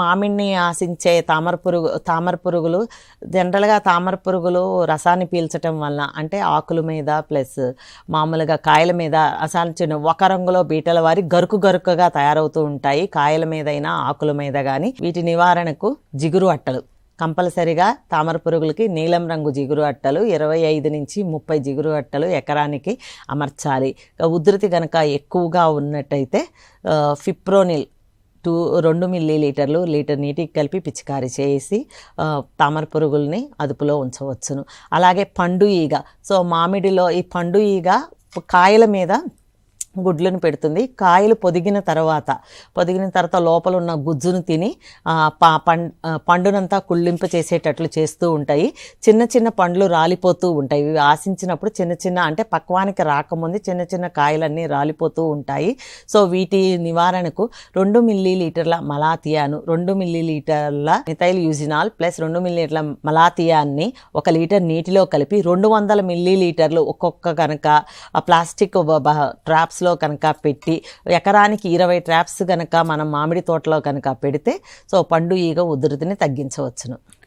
మామిడిని ఆశించే తామర పురుగు తామర పురుగులు జనరల్గా తామర పురుగులు రసాన్ని పీల్చటం వల్ల అంటే ఆకుల మీద ప్లస్ మామూలుగా కాయల మీద అసాల్చిన ఒక రంగులో బీటల వారి గరుకు గరుకుగా తయారవుతూ ఉంటాయి. కాయల మీదైనా ఆకుల మీద కానీ వీటి నివారణకు జిగురు అట్టలు. కంపల్సరిగా తామర పురుగులకి నీలం రంగు జిగురు అట్టలు ఇరవై ఐదు నుంచి ముప్పై జిగురు అట్టలు ఎకరానికి అమర్చాలి. ఉధృతి కనుక ఎక్కువగా ఉన్నట్టయితే ఫిప్రోనిల్ టూ రెండు మిల్లీ లీటర్లు లీటర్ నీటికి కలిపి పిచికారీ చేసి తామర పురుగుల్ని అదుపులో ఉంచవచ్చును. అలాగే పండు ఈగ. సో మామిడిలో ఈ పండు ఈగ కాయల మీద గుడ్లను పెడుతుంది. కాయలు పొదిగిన తర్వాత పొదిగిన తర్వాత లోపల ఉన్న గుజ్జును తిని ఆ, ప పండునంతా కుళ్ళింప చేసేటట్లు చేస్తూ ఉంటాయి. చిన్న చిన్న పండ్లు రాలిపోతూ ఉంటాయి. ఇవి ఆశించినప్పుడు చిన్న చిన్న అంటే పక్వానికి రాకముందు చిన్న చిన్న కాయలన్నీ రాలిపోతూ ఉంటాయి. సో వీటి నివారణకు రెండు మిల్లీ లీటర్ల మలాతియాను రెండు మిల్లీ లీటర్ల మిథైల్ యూజినాల్ ప్లస్ రెండు మిల్లీ లీటర్ల మలాతియాన్ని ఒక లీటర్ నీటిలో కలిపి రెండు వందల మిల్లీ లీటర్లు ఒక్కొక్క కనుక ప్లాస్టిక్ ట్రాప్స్ ట్రాప్స్లో కనుక పెట్టి ఎకరానికి ఇరవై ట్రాప్స్ కనుక మనం మామిడి తోటలో కనుక పెడితే సో పండు ఈగ ఉధృతిని తగ్గించవచ్చును.